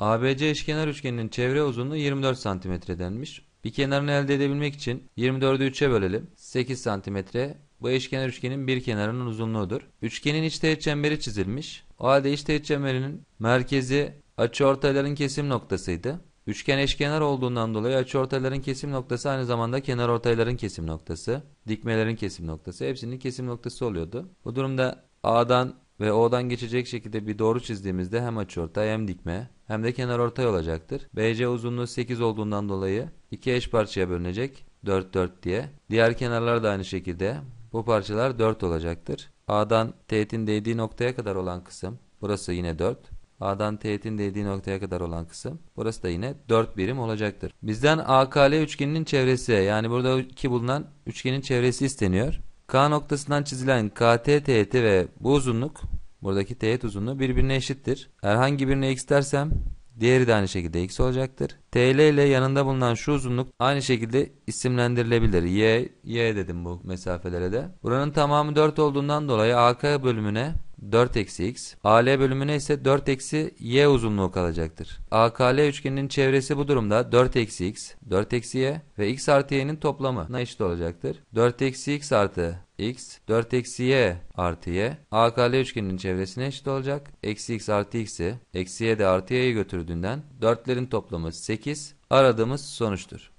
ABC eşkenar üçgeninin çevre uzunluğu 24 cm denmiş. Bir kenarını elde edebilmek için 24'ü 3'e bölelim. 8 cm. Bu eşkenar üçgenin bir kenarının uzunluğudur. Üçgenin iç teğet çemberi çizilmiş. O halde iç teğet çemberinin merkezi açıortayların kesim noktasıydı. Üçgen eşkenar olduğundan dolayı açıortayların kesim noktası aynı zamanda kenarortayların kesim noktası, dikmelerin kesim noktası, hepsinin kesim noktası oluyordu. Bu durumda A'dan ve O'dan geçecek şekilde bir doğru çizdiğimizde hem açıortay hem dikme hem de kenarortay olacaktır. BC uzunluğu 8 olduğundan dolayı iki eş parçaya bölünecek 4 4 diye. Diğer kenarlar da aynı şekilde bu parçalar 4 olacaktır. A'dan teğetin değdiği noktaya kadar olan kısım burası yine 4. A'dan teğetin değdiği noktaya kadar olan kısım. Burası da yine 4 birim olacaktır. Bizden AKL üçgeninin çevresi yani burada iki bulunan üçgenin çevresi isteniyor. K noktasından çizilen KT teğeti ve bu uzunluk buradaki teğet uzunluğu birbirine eşittir. Herhangi birine x dersem diğeri de aynı şekilde x olacaktır. TL ile yanında bulunan şu uzunluk aynı şekilde isimlendirilebilir. Y, y dedim bu mesafelere de. Buranın tamamı 4 olduğundan dolayı AK bölümüne 4 eksi x. AL bölümüne ise 4 eksi y uzunluğu kalacaktır. AKL üçgeninin çevresi bu durumda 4 eksi x, 4 eksi y ve x artı y'nin toplamına eşit olacaktır. 4 eksi x artı x, 4 eksi y artı y. AKL üçgeninin çevresine eşit olacak. Eksi x artı x'i, eksi y de artı y'yi götürdüğünden 4'lerin toplamı 8. Aradığımız sonuçtur.